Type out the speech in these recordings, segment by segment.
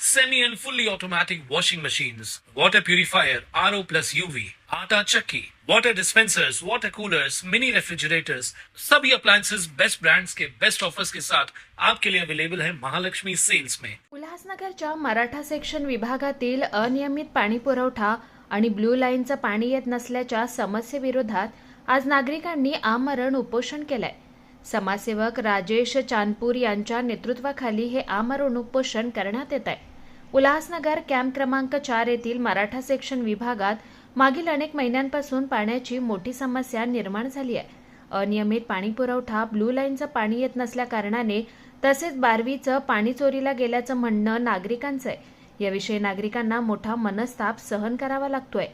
semi and fully automatic washing machines, water purifier, RO plus UV, आटा चक्की, water dispensers, water coolers, mini refrigerators, सभी appliances best brands के best offers के साथ आपके लिए अवेलेबल है महालक्ष्मी सेल्स में। उल्हासनगरच्या मराठा सेक्शन विभागातील अनियमित पाणी पुरवठा आणि ब्लू लाईनचं पाणी येत नसल्याच्या समस्येविरोधात आज नागरिकांनी आमरण उपोषण केलंय. समाजसेवक राजेश चांदपूर यांच्या नेतृत्वाखाली हे आमरण उपोषण करण्यात येत आहे उल्हासनगर कॅम्प क्रमांक चार येथील मराठा सेक्शन विभागात मागील अनेक महिन्यांपासून पाण्याची मोठी समस्या निर्माण झाली आहे. अनियमित पाणी पुरवठा ब्लू लाईनचं पाणी येत नसल्याकारणाने तसेच बारवीचं पाणी चोरीला गेल्याचं म्हणणं नागरिकांचं आहे. याविषयी नागरिकांना मोठा मनस्ताप सहन करावा लागतोय.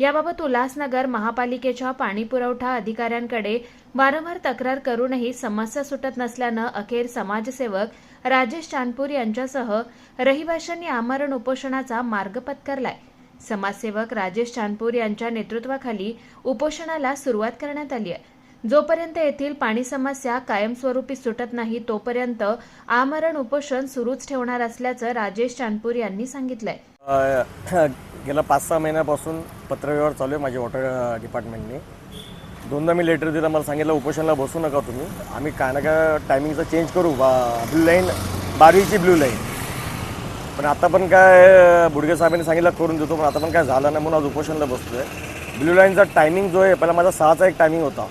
याबाबत उल्हासनगर महापालिकेच्या पाणी पुरवठा अधिकाऱ्यांकडे वारंवार तक्रार करूनही समस्या सुटत नसल्यानं अखेर समाजसेवक राजेश चांदपूर यांच्यासह रहिवाशांनी आमरण उपोषणाचा मार्ग पत्करलाय. समाजसेवक राजेश चांदपूर यांच्या नेतृत्वाखाली उपोषणाला सुरुवात करण्यात आली आहे. जोपर्यंत येथील पाणी समस्या कायमस्वरूपी सुटत नाही तोपर्यंत आमरण उपोषण सुरूच ठेवणार असल्याचं राजेश चांदपूर यांनी सांगितलंय. गेल्या पाच सहा महिन्यापासून पत्रव्यवहार चालू आहे माझ्या वॉटर डिपार्टमेंटने दोनदा मी लेटर दिलं मला सांगितलं उपोषणला बसू नका तुम्ही. आम्ही काय ना काय टायमिंगचं चेंज करू. बा ब्लू लाईन बारवीची ब्लू लाईन पण आता पण काय बुडगे साहेबांनी सांगितलं करून देतो पण आता पण काय झालं नाही म्हणून आज उपोषणला बसतो आहे ब्लू लाईनचा टायमिंग जो आहे पहिला माझा सहाचा एक टायमिंग होता.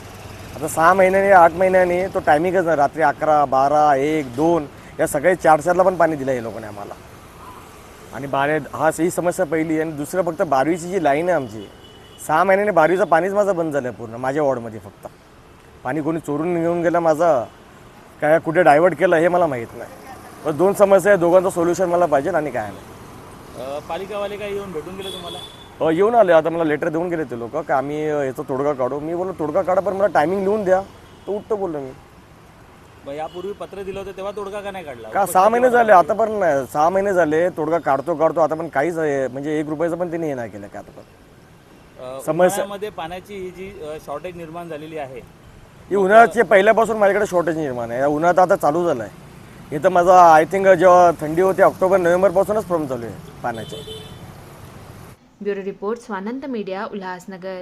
आता सहा महिन्याने आठ महिन्याने तो टायमिंगच नाही. रात्री अकरा बारा एक दोन या सगळे चार चारला पण पाणी दिलं आहे लोकांनी आम्हाला. आणि बारे हा ही समस्या पहिली आणि दुसरं फक्त बारवीची जी लाईन आहे आमची सहा महिन्याने बारवीचं पाणीच माझं बंद झालं आहे पूर्ण माझ्या वॉर्डमध्ये फक्त. पाणी कोणी चोरून घेऊन गेलं माझं काय कुठे डायव्हर्ट केलं हे मला माहीत नाही. पण दोन समस्या आहे दोघांचं सोल्युशन मला पाहिजे आणि काय नाही. पालिकावाले काय येऊन भेटून गेले तुम्हाला? अ, येऊन आले. आता मला लेटर देऊन गेले ते लोक की आम्ही याचा तोडगा काढू? मी बोललो तोडगा काढा पण मला टायमिंग लिहून द्या. तो उठतो बोललो मी. यापूर्वी पत्र दिलं होतं तेव्हा तोडगा का नाही काढला? का सहा महिने झाले आता पण नाही. सहा महिने झाले तोडगा काढतो काढतो आता पण काहीच अ, म्हणजे एक रुपयाचं पण त्यांनी हे नाही केलं का आता पण. अ, समस्या- उन्हाळ्यामध्ये पाण्याची ही जी शॉर्टेज निर्माण झालेली आहे ही उन्हाळ्याचे पहिल्यापासून माझ्याकडे शॉर्टेज निर्माण आहे. या उन्हाळ्यात आता चालू झालं आहे इथं माझा आय थिंक जेव्हा थंडी होती ऑक्टोबर नोव्हेंबरपासूनच प्रॉब्लेम चालू आहे पाण्याचे. Bureau report Swanant media Ulhasnagar.